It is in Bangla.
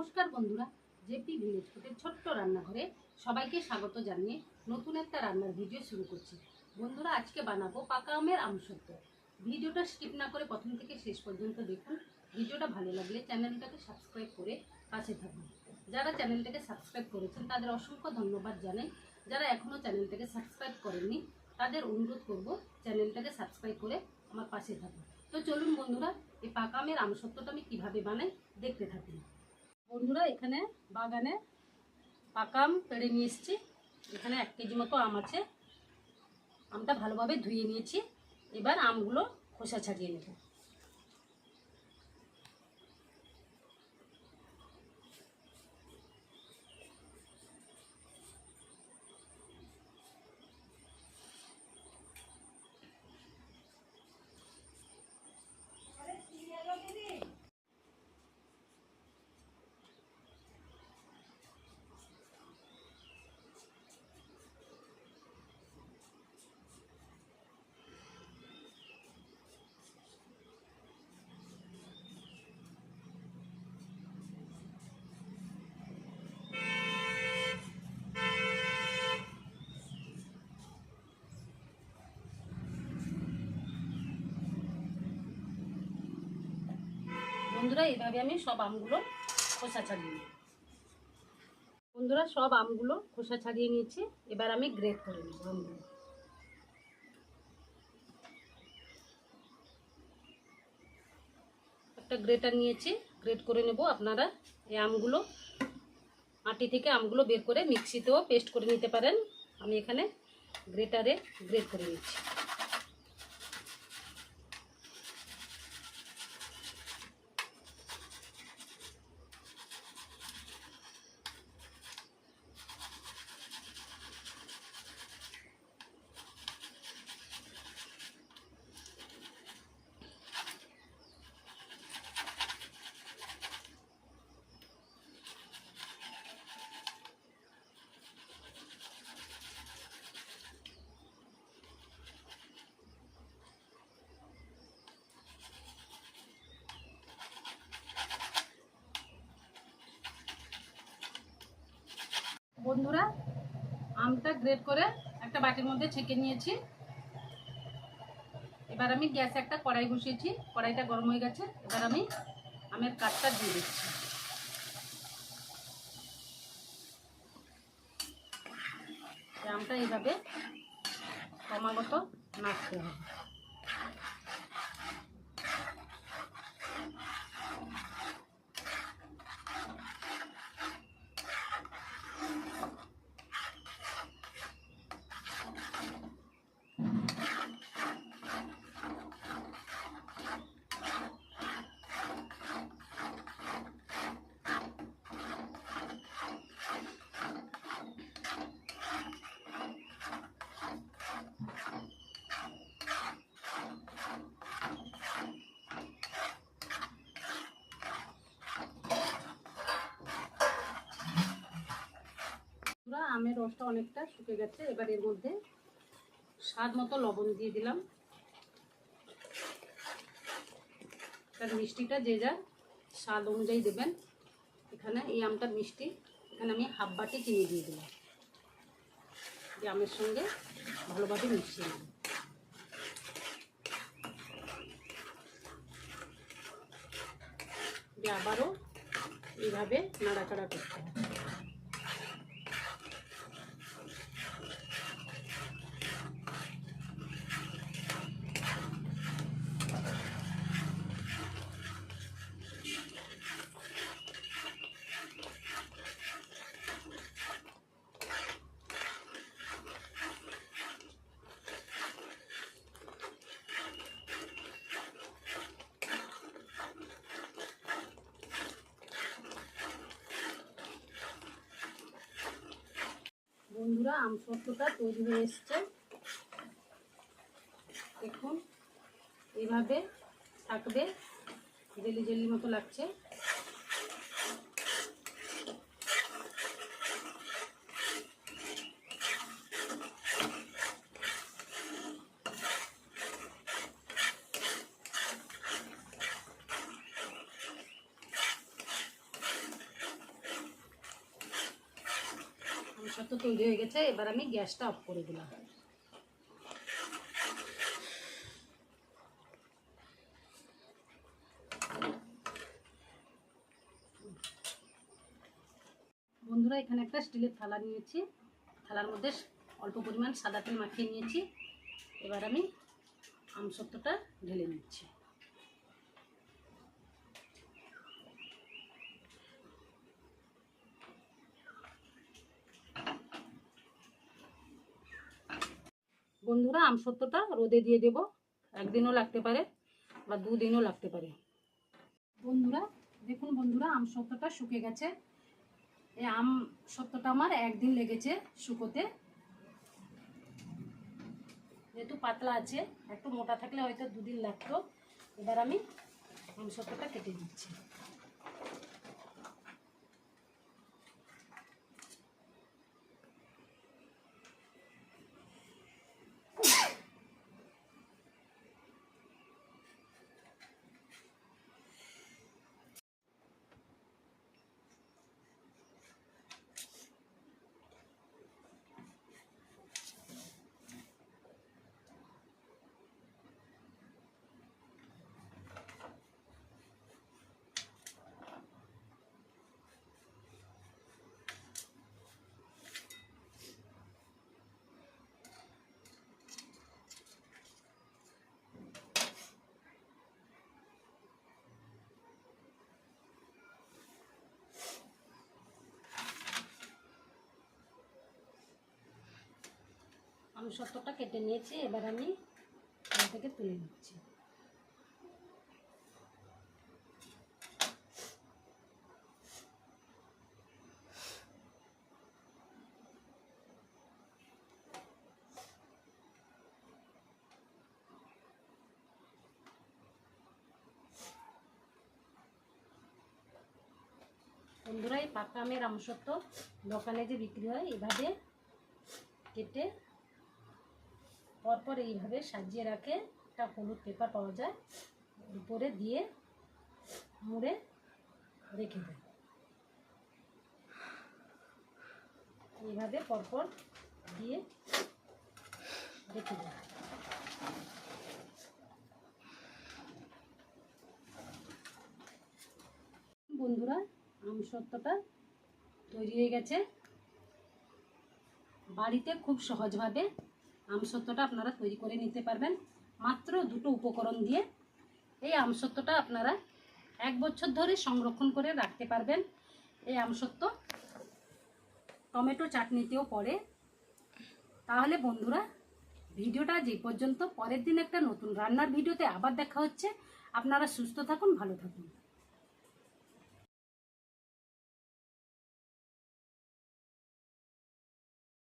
নমস্কার বন্ধুরা, জেপি ভিলেজ ফুটের ছোট্ট রান্নাঘরে সবাইকে স্বাগত জানিয়ে নতুন একটা রান্নার ভিডিও শুরু করছি। বন্ধুরা, আজকে বানাবো পাকা আমের আমসত্ব ভিডিওটা স্কিপ না করে প্রথম থেকে শেষ পর্যন্ত দেখুন। ভিডিওটা ভালো লাগলে চ্যানেলটাকে সাবস্ক্রাইব করে পাশে থাকুন। যারা চ্যানেলটাকে সাবস্ক্রাইব করেছেন, তাদের অসংখ্য ধন্যবাদ জানাই। যারা এখনও চ্যানেলটাকে সাবস্ক্রাইব করেননি, তাদের অনুরোধ করব চ্যানেলটাকে সাবস্ক্রাইব করে আমার পাশে থাকুন। তো চলুন বন্ধুরা, এই পাকা আমের আমসত্বটা আমি কীভাবে বানাই, দেখতে থাকুন। বন্ধুরা, এখানে বাগানে পাকাম পেড়ে নিয়ে এসেছি। এখানে এক কেজি মতো আম আছে। আমটা ভালোভাবে ধুয়ে নিয়েছি। এবার আমগুলো খোসা ছাড়িয়ে নেব। বন্ধুরা এইভাবে আমি সব আমগুলো খোসা ছাড়িয়ে নিই। বন্ধুরা, সব আমগুলো খোসা ছাড়িয়ে নিয়েছি। এবার আমি গ্রেট করে নেব আমগুলো একটা গ্রেটার নিয়েছি, গ্রেট করে নেব। আপনারা এই আমগুলো আটি থেকে আমগুলো বের করে মিক্সিতেও পেস্ট করে নিতে পারেন। আমি এখানে গ্রেটারে গ্রেট করে নিচ্ছি বন্ধুরা আমটা গ্রেড করে একটা বাটির মধ্যে ছেঁকে নিয়েছি। এবার আমি গ্যাসে একটা কড়াই বসিয়েছি, কড়াইটা গরম হয়ে গেছে, এবার আমি আমের কাঠটা দিয়ে দিচ্ছি। আমটা এইভাবে ক্রমাগত নাড়তে হবে পুরো আমের রসটা অনেকটা শুকে গেছে, এবার এর মধ্যে স্বাদ মতো লবণ দিয়ে দিলাম। তার মিষ্টিটা যে যা স্বাদ অনুযায়ী দেবেন। এখানে এই আমটা মিষ্টি, এখানে আমি হাফ বাটি চিনি দিয়ে দিলাম। দিয়ে আমের সঙ্গে ভালোভাবে মিশিয়ে দিয়ে আবারও এইভাবে নাড়াচাড়া করতে হবে। বন্ধুরা আমসত্বটা তৈরি হয়ে এসছে। দেখুন এইভাবে থাকবে জেলি জেলি মতো লাগছে। আমসত্ব তৈরি হয়ে গেছে, এবার আমি গ্যাসটা অফ করে দিলাম। বন্ধুরা, এখানে একটা স্টিলের থালা নিয়েছি। থালার মধ্যে অল্প পরিমাণ সাদা তেল মাখিয়ে নিয়েছি। এবার আমি আমসত্বটা ঢেলে নিচ্ছি। বন্ধুরা আমসত্বটা রোদে দিয়ে দেব। একদিনও লাগতে পারে বা দুদিনও লাগতে পারে। বন্ধুরা, দেখুন বন্ধুরা আমসত্বটা শুকে গেছে। এই আম সত্যটা আমার একদিন লেগেছে শুকোতে। যেহেতু পাতলা আছে, একটু মোটা থাকলে হয়তো দুদিন লাগতো। এবার আমি আম সত্যটা কেটে দিচ্ছি আমি সত্যটা কেটে নিয়েছি, এবার আমি থেকে তুলে নিচ্ছি। বন্ধুরা, এই পাকা আমের আমসত্ব দোকানে যে বিক্রি হয়, এভাবে কেটে পরপর এইভাবে সাজিয়ে রাখে। একটা হলুদ পেপার পাওয়া যায়। উপরে দিয়ে মুড়ে রেখে দেয়। এইভাবে পরপর দিয়ে রেখে দেয়। বন্ধুরা আমসত্বটা তৈরি হয়ে গেছে। বাড়িতে খুব সহজভাবে আমসত্বটা আপনারা তৈরি করে নিতে পারবেন। মাত্র দুটো উপকরণ দিয়ে এই আমসত্বটা আপনারা এক বছর ধরে সংরক্ষণ করে রাখতে পারবেন। এই আমসত্ব টমেটো চাটনিতেও পড়ে। তাহলে বন্ধুরা, ভিডিওটা যে পর্যন্ত, পরের দিন একটা নতুন রান্নার ভিডিওতে আবার দেখা হচ্ছে। আপনারা সুস্থ থাকুন, ভালো থাকুন।